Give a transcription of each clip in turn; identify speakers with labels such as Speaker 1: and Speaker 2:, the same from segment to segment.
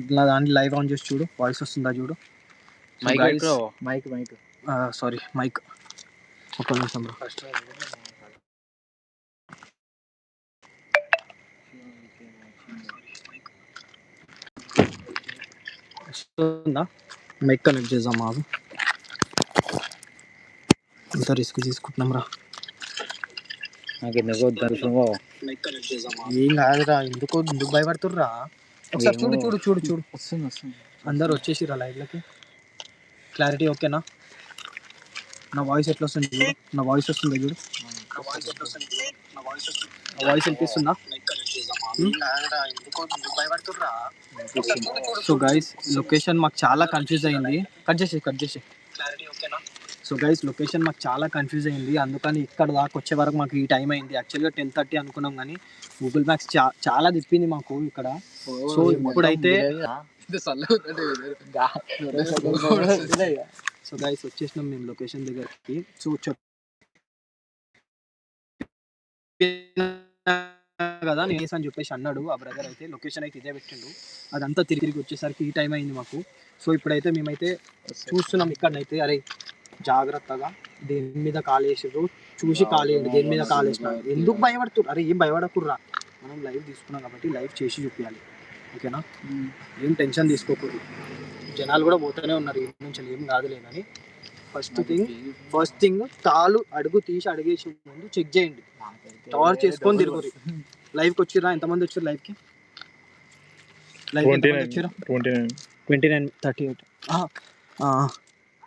Speaker 1: ఇట్లా దాన్ని live on చేసి చూడు వాయిస్ వస్తుందా చూడు?
Speaker 2: Mic
Speaker 3: mic mic
Speaker 1: sorry mic ఒక నిమిషం.
Speaker 3: ఫస్ట్
Speaker 1: వస్తుందా? మైక్ కనెక్ట్ చేద్దాం మాకు. ఇంత రిస్క్ తీసుకుంటున్నాం రా?
Speaker 3: నాకు ఎందుకో దర్శనం
Speaker 1: ఏం కాదురా ఎందుకు ఎందుకు భయపడుతుర్రా? ఒకసారి చూడు చూడు చూడు చూడు.
Speaker 3: వస్తుంది వస్తుంది.
Speaker 1: అందరు వచ్చేసిరా లైవ్లోకి క్లారిటీ ఓకేనా నా? వాయిస్ ఎట్లా వస్తుంది చూడు? నా వాయిస్ వస్తుందా చూడు? నా వాయిస్ వినిపిస్తుందా? సో గైస్ లొకేషన్ మాకు చాలా కన్ఫ్యూజ్ అయింది. కట్ చేసి కట్ చేసి సో గైస్ లొకేషన్ మాకు చాలా కన్ఫ్యూజ్ అయింది. అందుకని ఇక్కడ దాకా వచ్చే వరకు మాకు ఈ టైం అయింది. యాక్చువల్గా టెన్ థర్టీ అనుకున్నాం కానీ గూగుల్ మ్యాప్స్ చాలా తిప్పింది మాకు ఇక్కడ. సో ఇప్పుడైతే సో గైస్ వచ్చేసినాం మేము లొకేషన్ దగ్గరికి. సో చెప్ కదా నేను అని చెప్పేసి అన్నాడు. ఆ బ్రదర్ అయితే లొకేషన్ అయితే ఇదే పెట్టిండు. అదంతా తిరిగి తిరిగి వచ్చేసరికి ఈ టైం అయింది మాకు. సో ఇప్పుడైతే మేమైతే చూస్తున్నాం ఇక్కడనైతే. అరే జాగ్రత్తగా దేని మీద కాలేసారు చూసి కాలేయండి దేని మీద కాలేసిన ఎందుకు భయపడుతున్నారు అరే ఏం భయపడకుర్రా? మనం లైవ్ తీసుకున్నాం కాబట్టి లైవ్ చేసి చూపించాలి ఓకేనా? ఏం టెన్షన్ తీసుకోకూడదు జనాలు కూడా పోతూనే ఉన్నారు ఈ నుంచి ఏం కాదులే కానీ ఫస్ట్ థింగ్ ఫస్ట్ థింగ్ తాలు అడుగు తీసి అడిగేసి ముందు చెక్ చేయండి. టవర్ చేసుకొని తిరుగురు లైవ్కి వచ్చిరా ఎంతమంది వచ్చారు లైవ్కి లైవ్
Speaker 4: ట్వంటీ
Speaker 1: ఎంతమంది
Speaker 4: నైన్
Speaker 1: వచ్చారు
Speaker 4: twenty nine
Speaker 1: twenty nine thirty eight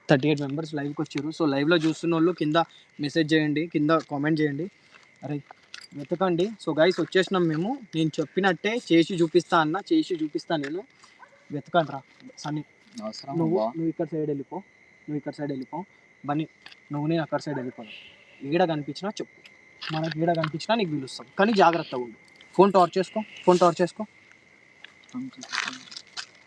Speaker 1: thirty eight members లైవ్కి వచ్చారు. సో లైవ్లో చూస్తున్న వాళ్ళు కింద మెసేజ్ చేయండి కింద కామెంట్ చేయండి. అరే వెతకండి. సో గైస్ వచ్చేసినాం మేము. నేను చెప్పినట్టే చేసి చూపిస్తా అన్న చేసి చూపిస్తా నేను. వెతకండి రా సన్ని. నువ్వు నువ్వు ఇక్కడ సైడ్ వెళ్ళిపో. నువ్వు ఇక్కడ సైడ్ వెళ్ళిపో. బన్నీ నువ్వు నేను అక్కడ సైడ్ వెళ్ళిపోను ఈడ కనిపించినా చెప్పు. మనకి ఈడ కనిపించినా నీకు పిలుస్తాం. కానీ జాగ్రత్తగా ఉండు. ఫోన్ టార్చ్ చేసుకో ఫోన్ టార్చ్ చేసుకో.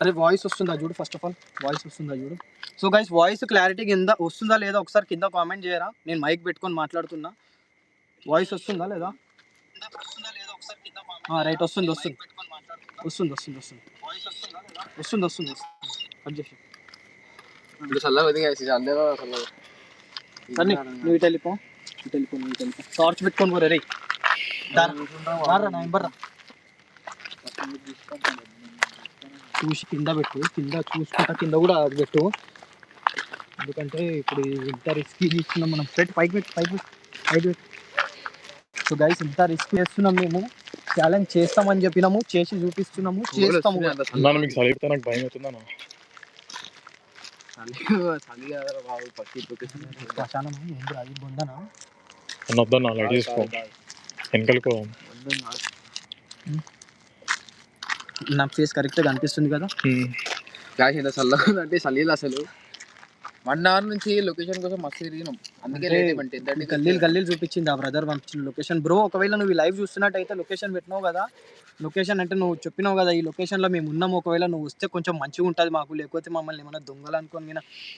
Speaker 1: అరే వాయిస్ వస్తుందా చూడు ఫస్ట్ ఆఫ్ ఆల్ వాయిస్ వస్తుందా చూడు. సో గైస్ వాయిస్ క్లారిటీ కింద వస్తుందా లేదా ఒకసారి కింద కామెంట్ చేయరా? నేను మైక్ పెట్టుకొని మాట్లాడుతున్నా. వాయిస్ వస్తుందా లేదా? రైట్ వస్తుంది వస్తుంది. వస్తుంది వస్తుంది వస్తుంది. వస్తుంది వస్తుంది అబ్జెక్షన్ ఇప్పుడు
Speaker 3: చల్లగా
Speaker 1: సరే నువ్వు ఇటు వెళ్ళిపో. ఇటు వెళ్ళిపో నువ్వు ఇటు టార్చ్ పెట్టుకొని పోరే రే చూసి కింద పెట్టు కింద చూసుకుంటా కింద కూడా పెట్టు. ఎందుకంటే ఇప్పుడు ఇంత రిస్క్ తీసుకున్నాం మనం? పెట్టు పైకి పెట్టు పైకి పెట్టు పైకి సో గైస్ ఇంత రిస్క్ చేస్తున్నాం మేము. ఛాలెంజ్ చేస్తామని చెప్పినాము చేసి చూపిస్తున్నాము చేస్తాము.
Speaker 4: మీకు చదివితే నాకు భయం అవుతుందన్నా
Speaker 3: బాబు
Speaker 1: అది బొందనా
Speaker 4: వద్దన్నా వెనకాలకు.
Speaker 1: నా ఫేస్ కరెక్ట్గా కనిపిస్తుంది కదా?
Speaker 3: ఎంత చల్లగా చలిలు అసలు. వన్ అవర్ నుంచి లొకేషన్ కోసం మస్తు తిరిగినాం. అందుకే లేట్
Speaker 1: గల్లీలు గల్లీలు చూపించింది ఆ బ్రదర్ పంపించిన లొకేషన్. బ్రో ఒకవేళ నువ్వు లైవ్ చూస్తున్నట్టయితే లొకేషన్ పెట్టినావు కదా. లొకేషన్ అంటే నువ్వు చెప్పినావు కదా ఈ లొకేషన్లో మేము ఉన్నాము. ఒకవేళ నువ్వు వస్తే కొంచెం మంచిగా ఉంటుంది మాకు. లేకపోతే మమ్మల్ని ఏమైనా దొంగలు అనుకొని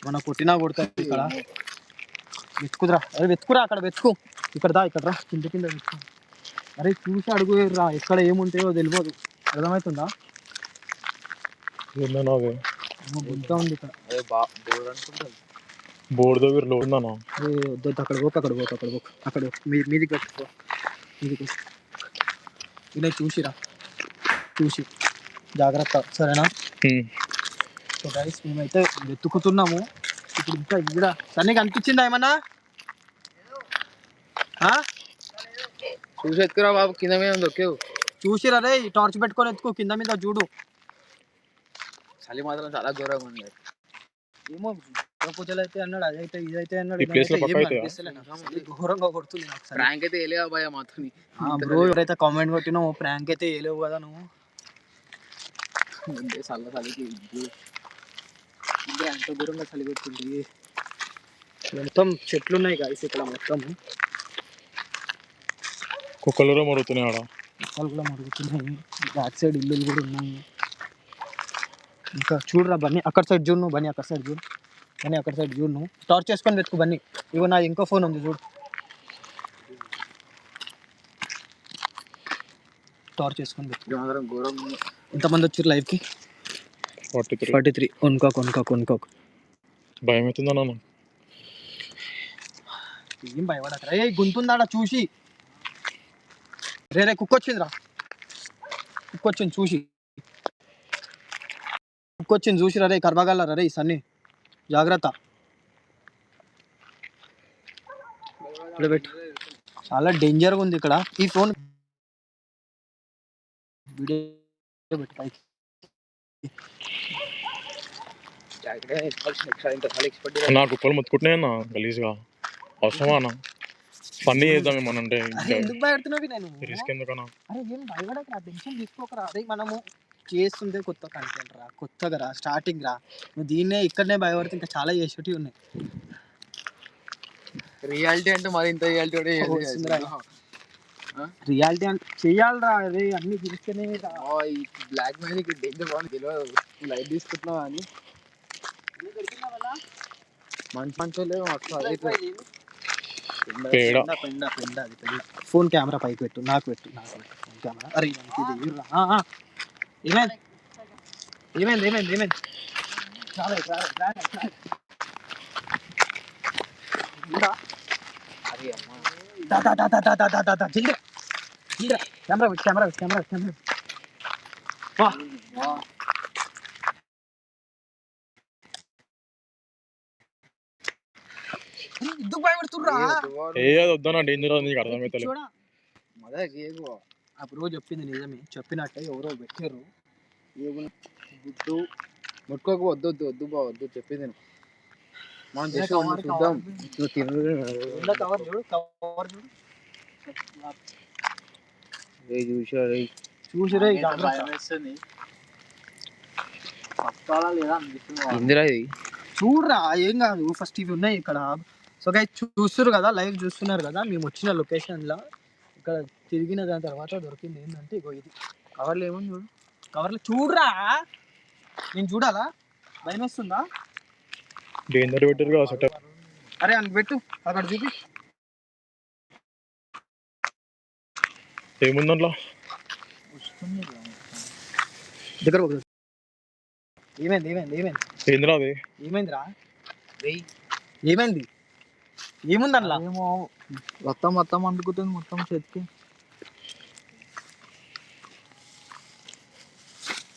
Speaker 1: మన కొట్టినా కొడుతుంది ఇక్కడ. వెతుకుదురా అరే వెతుకురా అక్కడ వెతుకు. ఇక్కడ దా ఇక్కడ రా. కింద కింద వెతుకు. అరే చూసి అడుగు రా ఎక్కడ ఏముంటాయో తెలియదు అర్థమవుతుందా? బుద్ధ ఉంది
Speaker 4: బోర్డు దగ్గర లో ఉందన్నా
Speaker 1: ఏ వద్దు అక్కడ పోకు అక్కడ పోకు అక్కడ పోకు అక్కడ పోకు. మీ మీదికి పెట్టుకో మీదికి ఇలా చూసిరా? చూసి. జాగ్రత్త సరేనా? సో గైస్ మేమైతే వెతుకుతున్నాము. ఇప్పుడు ఇంకా ఇక్కడ సన్నీ కనిపించిందా ఏమన్నా? ఆ?
Speaker 3: చూసి ఎత్తుకురా బాబు కింద మీద దొక్కేవు
Speaker 1: చూసిరా రే టార్చ్ పెట్టుకొని ఎత్తుకో కింద మీద చూడు.
Speaker 3: చలి మాత్రం చాలా ఘోరంగా ఉంది.
Speaker 1: ఏమో దుర్గా పూజలు అయితే అన్నాడు అదైతే ఇదైతే అన్నాడు
Speaker 4: ఈ place లో పక్కా
Speaker 1: ఘోరంగా కొడుతుంది నాకు.
Speaker 3: ప్రాంక్ అయితే వెళ్ళేవా భయ మాతోని?
Speaker 1: బ్రో ఎవరైతే కామెంట్ కొట్టినావు ప్రాంక్ అయితే వేయలేవు కదా నువ్వు.
Speaker 3: చల్ల చలికి
Speaker 1: ఎంత దూరంగా చలి పెట్టింది మొత్తం చెట్లు ఉన్నాయి గాయస్ ఇక్కడ మొత్తం.
Speaker 4: కుక్కలు కూడా మరుగుతున్నాయి ఆడ.
Speaker 1: మొక్కలు కూడా మరుగుతున్నాయి. బ్యాక్ సైడ్ ఇల్లులు కూడా ఉన్నాయి. ఇంకా చూడరా బన్నీ అక్కడ సైడ్ చూడు నువ్వు బన్నీ అక్కడ సైడ్ చూడు. బన్నీ అక్కడ సైడ్ చూడు నువ్వు. టార్చ్ చేసుకొని వెతుకు బన్నీ. ఇగో నా ఇంకో ఫోన్ ఉంది చూడు. టార్చ్ చేసుకొని వెతుకు. ఎంతమంది వచ్చారు లైవ్కి
Speaker 4: ఫార్టీ త్రీ.
Speaker 1: Forty three. కొనుక్కోక కొనుక్కోక కొనుక్కోక.
Speaker 4: భయం అవుతుందన్నా నాకు.
Speaker 1: ఏం భయపడక రే. గుంతుందాడ చూసి? రే రే కుక్క వచ్చిందిరా కుక్క వచ్చింది చూసి. కుక్క వచ్చింది చూసిరా రే కర్మగల్లరా రే సన్ని? జాగ్రత్త. ఇక్కడ పెట్టు. చాలా డేంజర్గా ఉంది ఇక్కడ. ఈ ఫోన్ వీడియో పెట్టు పైకి.
Speaker 4: నా కుక్కలు మొత్తుకుంటున్నాయన్నా గలీజ్గా. అవసరమా అన్న? ఫన్నీ చేద్దాం ఏమన్నా అంటే
Speaker 1: అరే ఎందుకు భయపడుతున్నావు నేను?
Speaker 4: రిస్క్ ఎందుకన్నా?
Speaker 1: అరే ఏం భయపడకరా టెన్షన్ తీసుకోకరా అరే మనము చేస్తుందే కొత్త కంటెంట్ రా కొత్తగా రా స్టార్టింగ్ రా. నువ్వు దీన్నే ఇక్కడనే భయపడితే ఇంకా చాలా చేసేటివి ఉన్నాయి.
Speaker 3: రియాలిటీ అంటే మరి ఇంత రియాలిటీ కూడా
Speaker 1: ఓ. రియాలిటీ అంటే చెయ్యాలిరా అరే అన్ని తెలిస్తేనే రా.
Speaker 3: ఈ బ్లాక్ మ్యాజిక్ డేంజర్ బాగుంది తెలియదు. లైట్ తీసుకుంటున్నావు అని. మంచి మంచి వాళ్ళు అట్లా అదే ఇట్లా.
Speaker 4: పేడ.
Speaker 1: పెండ పెండ పెండ అది పెండ. ఫోన్ కెమెరా పైకి పెట్టు నాకు పెట్టు నాకు పెట్టు. ఫోన్ కెమెరా అరే ఇది ఇవ్వరా. ఆ, ఆ. ఏమైంది ఏమైంది ఏమైంది ఏమైంది చాలా కెమెరా కెమెరా కెమెరా కెమెరా ఎందుకు భయపడుతుర్రా
Speaker 4: ఏదో వద్దానండి ఇందులో నీకు అర్థమవుతలేదు
Speaker 3: మదా
Speaker 1: ఆ బ్రో చెప్పింది నిజమే. చెప్పినట్టే ఎవరో పెట్టారు?
Speaker 3: గుడ్డు ముట్టుకోకు వద్దు వద్దు వద్దు బా వద్దు చెప్పింది. మనం
Speaker 1: కవర్,
Speaker 3: చూద్దాం.
Speaker 1: కవర్.
Speaker 3: నువ్వు తిను.
Speaker 1: కవర్ చూడు కవర్ చూడు.
Speaker 3: రేయ్ చూసా రేయ్
Speaker 1: చూసిరే
Speaker 3: ఇందిరా ఇది?
Speaker 1: చూడరా ఏం కాదు. ఫస్ట్ ఇవి ఉన్నాయి ఇక్కడ. సో గై చూస్తున్నారు కదా లైవ్ చూస్తున్నారు కదా మేము వచ్చిన లొకేషన్ లా. ఇక్కడ తిరిగిన దాని తర్వాత దొరికింది ఏంటంటే ఇగో ఇది.
Speaker 3: కవర్లు ఏమని చూడు?
Speaker 1: కవర్లో చూడరా? నేను చూడాలా? భయం వేస్తుందా?
Speaker 4: డేంజర్ పెట్టారు కదా సెటప్
Speaker 1: అరే అని పెట్టు. అక్కడ చూపి.
Speaker 4: ఏముంది దాంట్లో?
Speaker 1: దగ్గర. ఏమైంది ఏమైంది ఏమైంది?
Speaker 4: ఏందిరా అది?
Speaker 1: ఏమైందిరా? ఏమైంది? ఏముంది అందులో
Speaker 3: ఏమో మొత్తం మొత్తం అంటుకుతుంది మొత్తం చేతికి.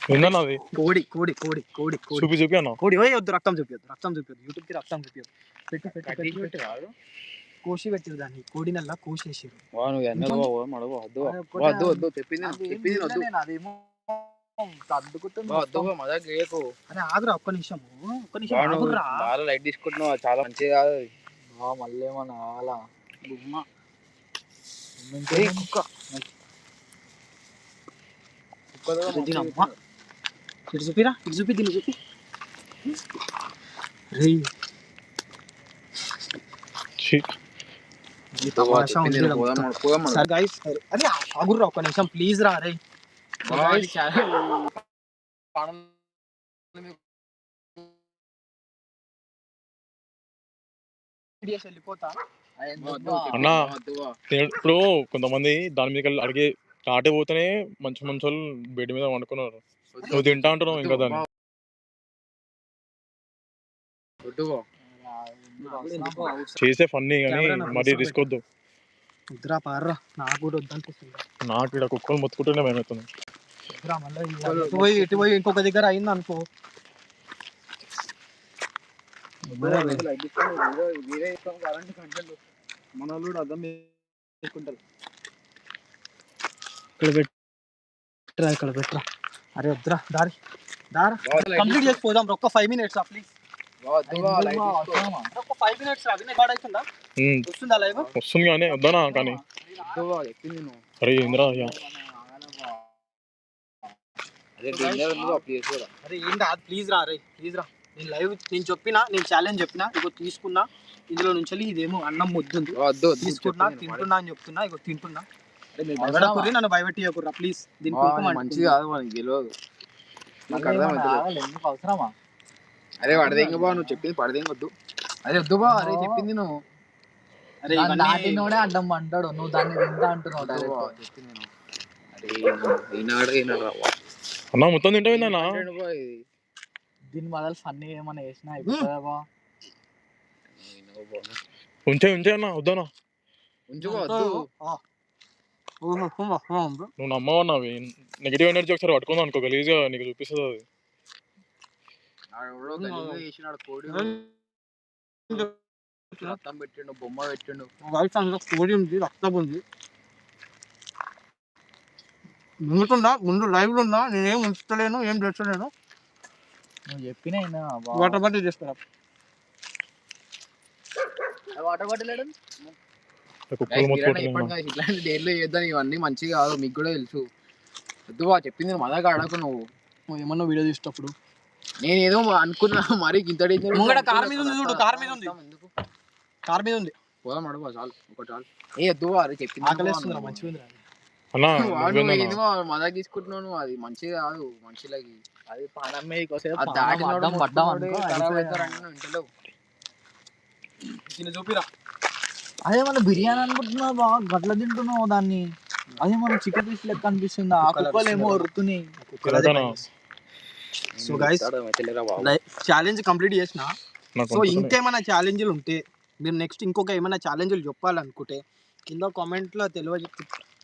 Speaker 4: ఏందన్నా అది
Speaker 1: కోడి కోడి కోడి కోడి కోడి.
Speaker 4: చూపి చూపి అన్న
Speaker 1: కోడి ఓయ్ వద్దు రక్తం చూపించద్దు రక్తం చూపించద్దు యూట్యూబ్కి రక్తం చూపించద్దు పెట్టు పెట్టు పెట్టు పెట్టు. కోసి పెట్టిరు దాన్ని. కోడినల్లా కోసేసారు
Speaker 3: వా నువ్వు ఎన్న
Speaker 1: కొంచెం-
Speaker 3: బావ మడవ వద్దు వద్దు వద్దు చెప్పింది చెప్పింది వద్దు.
Speaker 1: అరే ఆగురా ఒక్క నిమిషం ఒక్క నిమిషం ఆగురా.
Speaker 3: చాలా లైట్ తీసుకుంటున్నావు చాలా మంచిది కాదు మళ్ళీ ఏమన్నా అలా ఏయ్, కుక్క. కుక్క
Speaker 1: ఇటు చూపిరా ఇటు చూపి దీన్ని చూపి అరే ఆగుర్రా నిమిషం ప్లీజ్ రా రే
Speaker 4: ఇప్పుడు కొంతమంది దాని మీద అడిగి కాటే పోతేనే మంచి మంచి వాళ్ళు బెడ్ మీద వండుకున్నారు. నువ్వు తింటా అంటున్నావు ఇంకా దాన్ని. చేసే ఫన్నీ కానీ మరీ రిస్క్ వద్దు
Speaker 1: వద్దురా పార్రా నాకు కూడా వద్దనిపిస్తుంది.
Speaker 4: నాకు ఇక్కడ కుక్కలు మొత్తుకుంటూనే
Speaker 1: మళ్ళీ ఇటు పోయి ఇటు పోయి ఇంకొక దగ్గర అయింది అనుకో.
Speaker 3: మన వాళ్ళు అర్థం
Speaker 1: ఇక్కడ పెట్టరా ఇక్కడ పెట్టరా. అరే వద్దురా దారి. దారా. కంప్లీట్ చేసి పోదాం ఒక్క ఫైవ్ మినిట్స్ ప్లీజ్
Speaker 3: తీసుకో.
Speaker 1: ఒక్క ఫైవ్ మినిట్స్ రా అవుతుందా వస్తుందా లైవ్
Speaker 4: వస్తుంది కానీ వద్దానా కానీ. అరే అయ్యా.
Speaker 1: అరే ఏం ప్లీజ్ రా అరే ప్లీజ్ రా. నేను లైవ్ నేను చెప్పినా నేను ఛాలెంజ్ చెప్పినా ఇగో తీసుకున్నా. ఇందులో నుంచి ఇదేమో అన్నం
Speaker 3: వద్దు,
Speaker 1: తీసుకున్నా
Speaker 3: నువ్వు.
Speaker 1: తింటున్నా అని చెప్తున్నా ఇగో తింటున్నా. నన్ను భయపెట్టియకుర్రా ప్లీజ్ దీని
Speaker 3: వా,
Speaker 1: కోపం
Speaker 3: మంచిది కాదు మనకి తెలియదు. నాకు అర్థమవుతుంది అరే పడదేంగ బా నువ్వు చెప్పింది పడదేంగ వద్దు. అరే వద్దు బా అరే చెప్పింది నువ్వు.
Speaker 1: అరే
Speaker 2: దాటినోడే అడ్డం అంటాడు. నువ్వు దాన్ని తింటా అంటున్నావు
Speaker 3: వద్దు. చెప్పింది నేను. అరే ఈనాడు ఈనాడు.
Speaker 4: అన్న మొత్తం తింటావు?
Speaker 2: దీని బదులు ఫన్నీ ఏమైనా చేసినా అయిపోతుందా బా?
Speaker 4: ఉంచే ఉంచే అన్న వద్దనా
Speaker 3: ఉంచుకోవద్దు
Speaker 4: నువ్వు నమ్మవన్నా నెగిటివ్ ఎనర్జీ ఒకసారి పట్టుకుందాం అనుకో గలీజ్గా నీకు చూపిస్తుంది అది.
Speaker 3: కోడి రక్తం పెట్టిండు బొమ్మ పెట్టిండు.
Speaker 1: వైఫ్ అందులో స్టోరీ ఉంది రక్తం ఉంది. ముందుందా? ముందు లైవ్ ఉందా? నేనేం ఉంచలేను ఏం చేస్తలేను.
Speaker 2: నువ్వు చెప్పినా.
Speaker 1: వాటర్ బాటిల్ చేసుకురా
Speaker 2: వాటర్ బాటిల్
Speaker 3: ఇట్లాంటి డేర్లు చేద్దాం ఇవన్నీ మంచిగా కాదు మీకు కూడా తెలుసు. వద్దు బా చెప్పింది మదాగా అడగకు నువ్వు.
Speaker 1: నువ్వు ఏమన్నా వీడియో తీసేటప్పుడు.
Speaker 3: నేను ఏదో అనుకున్నా మరి ఇంత
Speaker 1: ముంగట
Speaker 3: ఉంటుంది
Speaker 1: కార్ మీద ఉంది చూడు, కార్ మీద ఉంది.
Speaker 3: ఎందుకు?
Speaker 1: కార్ మీద ఉంది.
Speaker 3: పోదాం అడుగు చాలు ఒక చాలు. ఏ వద్దు అది చెప్పింది
Speaker 1: ఆకలేస్తుందిరా మంచిగా ఉంది
Speaker 4: అన్నా
Speaker 3: వాడు
Speaker 4: నువ్వేందన్నా?
Speaker 3: ఏంది బా, మదాకి తీసుకుంటున్నావు నువ్వు? అది మంచిది కాదు మనుషులకి
Speaker 2: అది పానం.
Speaker 1: దీన్ని చూపిరా.
Speaker 2: అదే మన బిర్యానీ అనుకుంటున్నావు? బా గట్ల తింటున్నావు దాన్ని? అదే మన చికెన్ పీస్ లెక్క అనిపిస్తుంది. ఆ
Speaker 1: కుక్కలు
Speaker 2: ఏమో. వరుతున్నాయి?
Speaker 1: సో గైస్ ఛాలెంజ్ కంప్లీట్ చేసిన. సో. ఇంకేమైనా ఛాలెంజ్లు ఉంటే మీరు నెక్స్ట్ ఇంకొక ఏమైనా ఛాలెంజ్లు చెప్పాలనుకుంటే కింద కామెంట్లో తెలియ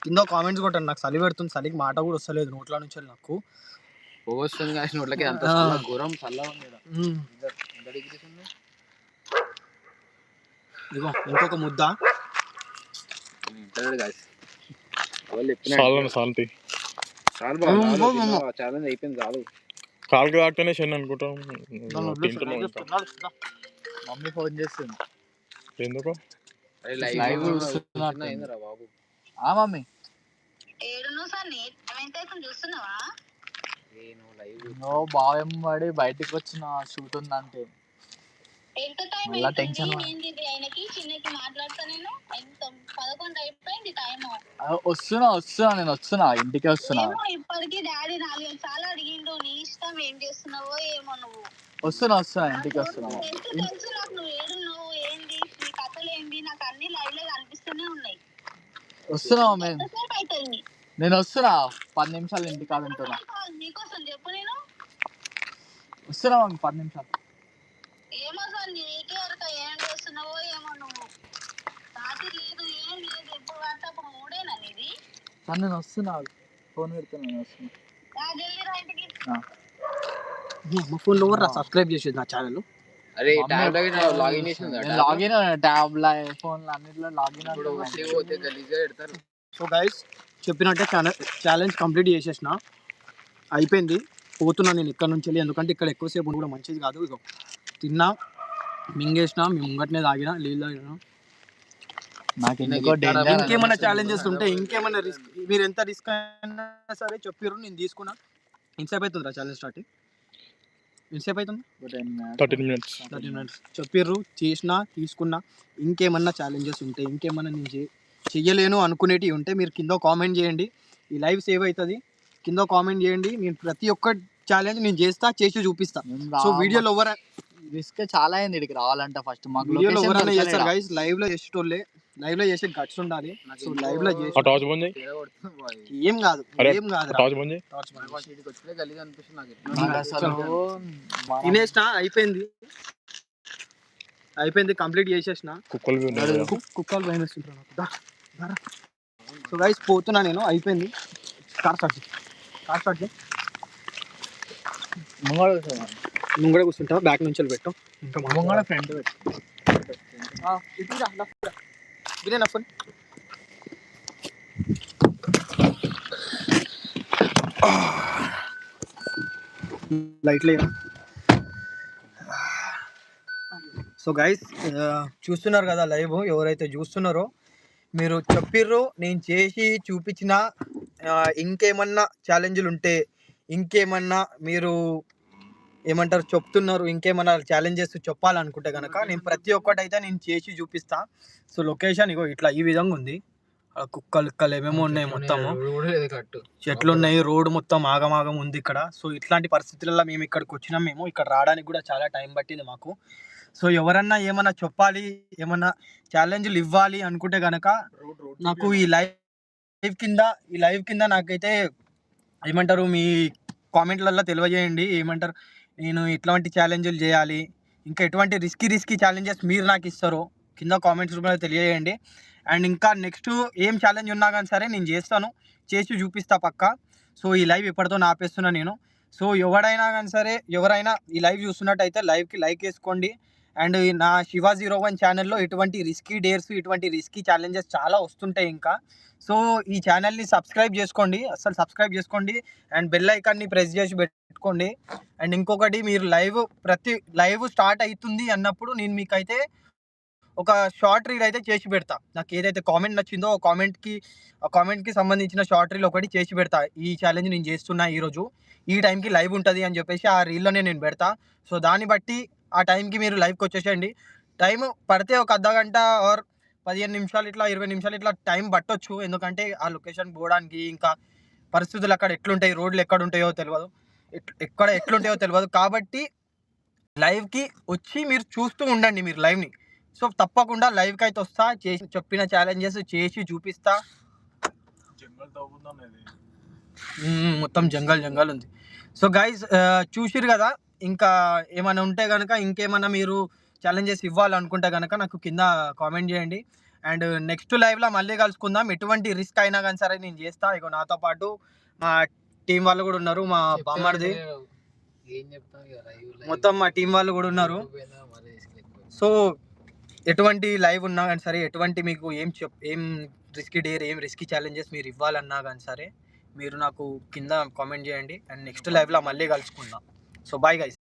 Speaker 1: కింద కామెంట్స్ కొట్టండి. నాకు చలి పెడుతుంది. చలికి మాట కూడా వస్తలేదు నోట్ల నుంచి నాకు.
Speaker 3: వస్తుంది కాసిన నోట్లకి అంత ఘోరం చల్ల ఉంది ఈడ.
Speaker 1: మ్మ్.
Speaker 3: ఎంత- ఎంత degrees ఉంది?
Speaker 1: ఇదిగో ఇంకొక ముద్ద.
Speaker 4: చాలు శాంతి?
Speaker 3: ఛాలెంజ్ అయిపోయింది చాలు.
Speaker 4: కాలుకి తాకితేనే శని అనుకుంటాం?
Speaker 2: మమ్మీ ఫోన్ చేస్తుంది
Speaker 4: ఎందుకు?
Speaker 3: లైవ్ బాబు.
Speaker 2: ఆ మమ్మీ?
Speaker 3: నేను లైవ్
Speaker 2: బావేం పడి బయటికి వచ్చిన షూట్ ఉందంటే
Speaker 5: ఎంత టైం
Speaker 2: మళ్ళా
Speaker 5: ఇది ఆయనకి చిన్నకి మాట్లాడతా నేను. ఎంత? పదకొండు అయిపోయింది టైం
Speaker 2: వస్తున్నా వస్తున్నా నేను వస్తున్నా ఇంటికి వస్తున్నా.
Speaker 5: ఏమో ఇప్పటికి డాడీ నాలుగైదు సార్లు అడిగిండు నీ ఇష్టం ఏం చేస్తున్నావో ఏమో నువ్వు.
Speaker 2: వస్తున్నా వస్తున్నా ఇంటికి వస్తున్నా.
Speaker 5: తెలుసు నాకు నువ్వు ఏంది? నీ కథలు ఏంది? నాకు అన్ని లైవ్లో కనిపిస్తూనే ఉన్నాయి.
Speaker 2: వస్తున్నా మమ్మీ.
Speaker 5: ఎంతసేపు అవుతుంది
Speaker 2: నేను వస్తున్నా పది నిమిషాలు ఇంటికి ఉంటున్నా.
Speaker 5: నీకోసం చెప్పు నేను.
Speaker 2: వస్తున్నా మమ్మీ పది నిమిషాలు.
Speaker 5: ఏమో సార్ నీకే వరకు ఏం చేస్తున్నావో ఏమో నువ్వు. రాత్రి లేదు ఏం లేదు ఎప్పుడు పడితే అప్పుడు మూడేనా నీది?
Speaker 2: కానీ నేను వస్తున్నా ఫోన్ పెడుతున్నా నేను వస్తున్నా
Speaker 5: ఆ జల్దీ రా ఇంటికి.
Speaker 1: మా ఫోన్లో కూడా సబ్స్క్రైబ్ చేసేది నా ఛానల్
Speaker 3: అరే ట్యాబ్ లాగిన్ చేసింది
Speaker 2: నేను లాగిన్ ట్యాబ్ ఫోన్ అన్నిట్లో లాగిన్
Speaker 3: ఇప్పుడు ఇంటికి పోతే గలీజ్గా పెడతారు.
Speaker 1: సో గైస్ చెప్పినట్టే ఛాలెంజ్ కంప్లీట్ చేసేసిన. అయిపోయింది. పోతున్నా నేను ఇక్కడ నుంచి వెళ్ళి ఎందుకంటే ఇక్కడ ఎక్కువసేపు కూడా మంచిది కాదు. ఇగో తిన్నా మింగేసిన మీ ముంగట్నే తాగిన నీళ్ళు తాగిన.
Speaker 2: నాకు ఎందుకో
Speaker 3: నాకు
Speaker 2: danger
Speaker 1: ఇంకేమైనా
Speaker 2: అనిపిస్తుంది.
Speaker 1: ఛాలెంజెస్ ఉంటే ఇంకేమైనా రిస్క్ మీరు ఎంత రిస్క్ అయినా సరే చెప్పారు నేను తీసుకున్నా. ఎంతసేపు అవుతుందిరా ఛాలెంజ్ స్టార్ట్ ఎంతసేపు అవుతుంది
Speaker 2: ఒక 10 minutes.
Speaker 4: Thirteen minutes.
Speaker 1: Thirty minutes. చెప్పిర్రు చేసిన తీసుకున్నా ఇంకేమన్నా ఛాలెంజెస్ ఉంటే ఇంకేమన్నా నేను చే- చెయ్యలేను అనుకునేటివి ఉంటే మీరు కింద కామెంట్ చేయండి. ఈ లైవ్ సేవ్ అవుతుంది. కింద కామెంట్ చేయండి. నేను ప్రతి ఒక్క ఛాలెంజ్ నేను చేస్తా చేసి చూపిస్తా. సో వీడియోలో ఎవరు
Speaker 2: రిస్క్ చాలా అయింది ఇక్కడికి రావాలంటే ఫస్ట్ మాకు
Speaker 1: వీడియోలో ఎవరైనా? చేస్తారు గైస్ లైవ్లో చేసేటోళ్ళే. లైవ్లో చేసే గట్స్ ఉండాలి. సో లైవ్లో చేసి
Speaker 4: ఆ టార్చ్ చేయి.
Speaker 3: బాయ్.
Speaker 1: ఏం కాదు ఏం కాదు
Speaker 4: టార్చ్ చేయి.
Speaker 2: మనం-
Speaker 1: తినేసిన అయిపోయింది. అయిపోయింది కంప్లీట్ చేసేసిన.
Speaker 4: కుక్కలు
Speaker 1: కుక్కలు భయం వేస్తుంటారు నాకు. దా, దారా. సో గైస్ పోతున్నా నేను అయిపోయింది. కార్ స్టార్ట్ చేయి. కార్ స్టార్ట్
Speaker 2: ముంగడ కూర్చోమా.
Speaker 1: నువ్వు కూడా కూర్చుంటావా? బ్యాక్ నుంచి పెట్టు. ఇంకా
Speaker 2: ముంగడ ఫ్రంట్ పెట్టు
Speaker 1: ఫోన్ లైట్ లేదా సో గైస్ చూస్తున్నారు కదా లైవ్ ఎవరైతే చూస్తున్నారో మీరు చెప్పిర్రు నేను చేసి చూపించిన ఇంకేమన్నా ఛాలెంజ్లు ఉంటే ఇంకేమన్నా మీరు ఏమంటారు చెప్తున్నారు ఇంకేమన్నా ఛాలెంజెస్ చెప్పాలనుకుంటే కనుక నేను ప్రతి ఒక్కటి అయితే నేను చేసి చూపిస్తా. సో లొకేషన్ ఇగో ఇట్లా ఈ విధంగా ఉంది. కుక్కలు కుక్కలు ఏమేమో ఉన్నాయి మొత్తము.
Speaker 3: కట్టు.
Speaker 1: చెట్లు ఉన్నాయి రోడ్డు మొత్తం ఆగమాగం ఉంది ఇక్కడ. సో ఇట్లాంటి పరిస్థితులలో మేము ఇక్కడికి వచ్చినాం. మేము ఇక్కడ రావడానికి కూడా చాలా టైం పట్టింది మాకు. సో ఎవరన్నా ఏమన్నా చెప్పాలి ఏమన్నా ఛాలెంజ్లు ఇవ్వాలి అనుకుంటే గనక నాకు ఈ లైవ్ కింద ఈ లైవ్ కింద నాకైతే ఏమంటారు మీ కామెంట్లలో తెలియజేయండి. ఏమంటారు? నేను ఎట్లాంటి ఛాలెంజ్లు చేయాలి? ఇంకా ఎటువంటి రిస్కీ రిస్కీ ఛాలెంజెస్ మీరు నాకు ఇస్తారో కింద కామెంట్స్ రూపంలో తెలియజేయండి. అండ్ ఇంకా నెక్స్ట్ ఏం ఛాలెంజ్ ఉన్నా కానీ సరే నేను చేస్తాను. చేసి చూపిస్తా పక్క. సో ఈ లైవ్ ఇప్పటితో ఆపేస్తున్నా నేను. సో ఎవడైనా కానీ సరే ఎవరైనా ఈ లైవ్ చూస్తున్నట్టయితే లైవ్కి లైక్ వేసుకోండి. అండ్ నా శివ జీరో వన్ ఛానల్లో ఇటువంటి రిస్కీ డేర్స్ ఇటువంటి రిస్కీ ఛాలెంజెస్ చాలా వస్తుంటాయి ఇంకా. సో ఈ ఛానల్ని సబ్స్క్రైబ్ చేసుకోండి. అసలు సబ్స్క్రైబ్ చేసుకోండి. అండ్ బెల్ ఐకాన్ని ప్రెస్ చేసి పెట్టుకోండి. అండ్ ఇంకొకటి మీరు లైవ్ ప్రతి లైవ్ స్టార్ట్ అవుతుంది అన్నప్పుడు నేను మీకైతే ఒక షార్ట్ రీల్ అయితే చేసి పెడతా. నాకు ఏదైతే కామెంట్ నచ్చిందో ఆ కామెంట్కి ఆ కామెంట్కి సంబంధించిన షార్ట్ రీల్ ఒకటి చేసి పెడతా. ఈ ఛాలెంజ్ నేను చేస్తున్నా ఈరోజు. ఈ టైంకి లైవ్ ఉంటుంది అని చెప్పేసి ఆ రీల్లోనే నేను పెడతా. సో దాన్ని బట్టి ఆ టైంకి మీరు లైవ్కి వచ్చేసేయండి. టైం పడితే ఒక అర్ధ గంట ఆర్ పదిహేను నిమిషాలు ఇట్లా ఇరవై నిమిషాలు ఇట్లా టైం పట్టొచ్చు. ఎందుకంటే ఆ లొకేషన్ పోవడానికి ఇంకా పరిస్థితులు అక్కడ ఎట్లుంటాయి రోడ్లు ఎక్కడ ఉంటాయో తెలియదు ఎక్కడ ఎట్లుంటాయో తెలియదు కాబట్టి లైవ్కి వచ్చి మీరు చూస్తూ ఉండండి మీరు లైవ్ని. సో తప్పకుండా లైవ్కి అయితే వస్తా. చేసి చెప్పిన ఛాలెంజెస్ చేసి చూపిస్తా. మొత్తం జంగల్ జంగల్ ఉంది. సో గైస్ చూసిరు కదా? ఇంకా ఏమైనా ఉంటే కనుక ఇంకేమైనా మీరు ఛాలెంజెస్ ఇవ్వాలనుకుంటే కనుక నాకు కింద కామెంట్ చేయండి. అండ్ నెక్స్ట్ లైవ్లో మళ్ళీ కలుసుకుందాం. ఎటువంటి రిస్క్ అయినా కానీ సరే నేను చేస్తా. ఇక నాతో పాటు మా టీం వాళ్ళు కూడా ఉన్నారు. మా బామ్మర్ది. మొత్తం మా టీం వాళ్ళు కూడా ఉన్నారు. సో ఎటువంటి లైవ్ ఉన్నా కానీ సరే ఎటువంటి మీకు ఏం చెప్ ఏం రిస్కీ డేర్ ఏం రిస్కీ ఛాలెంజెస్ మీరు ఇవ్వాలన్నా కానీ సరే మీరు నాకు కింద కామెంట్ చేయండి. అండ్ నెక్స్ట్ లైవ్లో మళ్ళీ కలుసుకుందాం. So bye guys